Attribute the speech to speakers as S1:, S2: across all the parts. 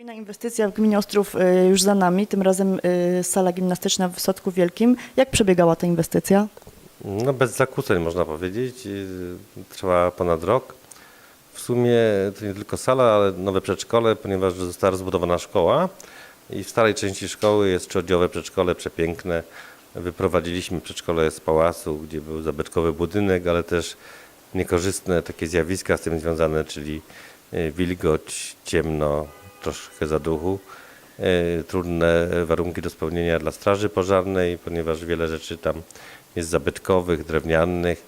S1: Kolejna inwestycja w gminie Ostrów y, już za nami, tym razem y, sala gimnastyczna w Sotku Wielkim. Jak przebiegała ta inwestycja?
S2: No bez zakłóceń można powiedzieć. Yy, Trwała ponad rok. W sumie to nie tylko sala, ale nowe przedszkole, ponieważ została rozbudowana szkoła i w starej części szkoły jest trzyodzielowe przedszkole przepiękne. Wyprowadziliśmy przedszkole z pałacu, gdzie był zabytkowy budynek, ale też niekorzystne takie zjawiska z tym związane, czyli wilgoć, ciemno, troszkę zaduchu. Yy, Trudne warunki do spełnienia dla straży pożarnej, ponieważ wiele rzeczy tam jest zabytkowych, drewnianych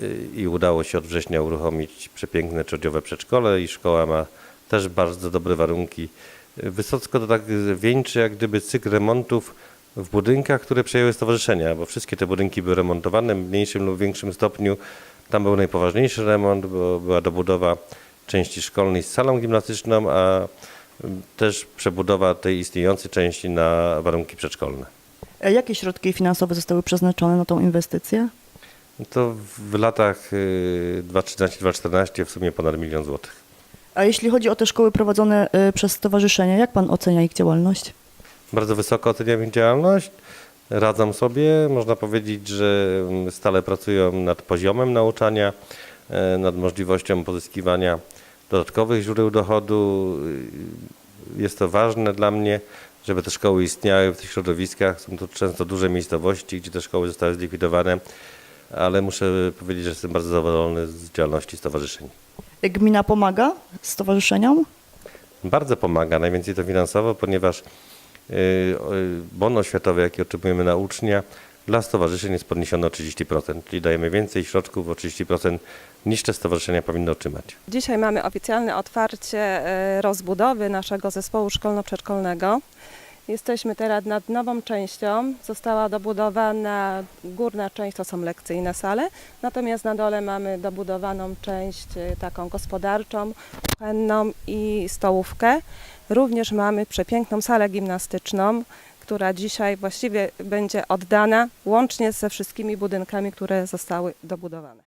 S2: yy, i udało się od września uruchomić przepiękne trzyodzielowe przedszkole i szkoła ma też bardzo dobre warunki. Yy, Wysocko to tak wieńczy jak gdyby cykl remontów w budynkach, które przejęły stowarzyszenia, bo wszystkie te budynki były remontowane w mniejszym lub większym stopniu. Tam był najpoważniejszy remont, bo była dobudowa części szkolnej z salą gimnastyczną, a też przebudowa tej istniejącej części na warunki przedszkolne.
S1: E, Jakie środki finansowe zostały przeznaczone na tą inwestycję?
S2: To w latach y, 2013-2014 w sumie ponad milion złotych.
S1: A jeśli chodzi o te szkoły prowadzone y, przez stowarzyszenia, jak pan ocenia ich działalność?
S2: Bardzo wysoko oceniam ich działalność. Radzą sobie. Można powiedzieć, że mm, stale pracują nad poziomem nauczania, nad możliwością pozyskiwania dodatkowych źródeł dochodu. Y, Jest to ważne dla mnie, żeby te szkoły istniały w tych środowiskach. Są to często duże miejscowości, gdzie te szkoły zostały zlikwidowane, ale muszę powiedzieć, że jestem bardzo zadowolony z działalności stowarzyszeń.
S1: E, Gmina pomaga stowarzyszeniom?
S2: Bardzo pomaga, najwięcej to finansowo, ponieważ y, bon oświatowy, jaki otrzymujemy na ucznia, dla stowarzyszeń jest podniesiony o 30%, czyli dajemy więcej środków o 30% niż te stowarzyszenia powinny otrzymać.
S3: Dzisiaj mamy oficjalne otwarcie e, rozbudowy naszego zespołu szkolno-przedszkolnego. Jesteśmy teraz nad nową częścią. Została dobudowana górna część, to są lekcyjne sale, natomiast na dole mamy dobudowaną część e, taką gospodarczą, kuchenną i stołówkę. Również mamy przepiękną salę gimnastyczną, która dzisiaj właściwie będzie oddana łącznie ze wszystkimi budynkami, które zostały dobudowane.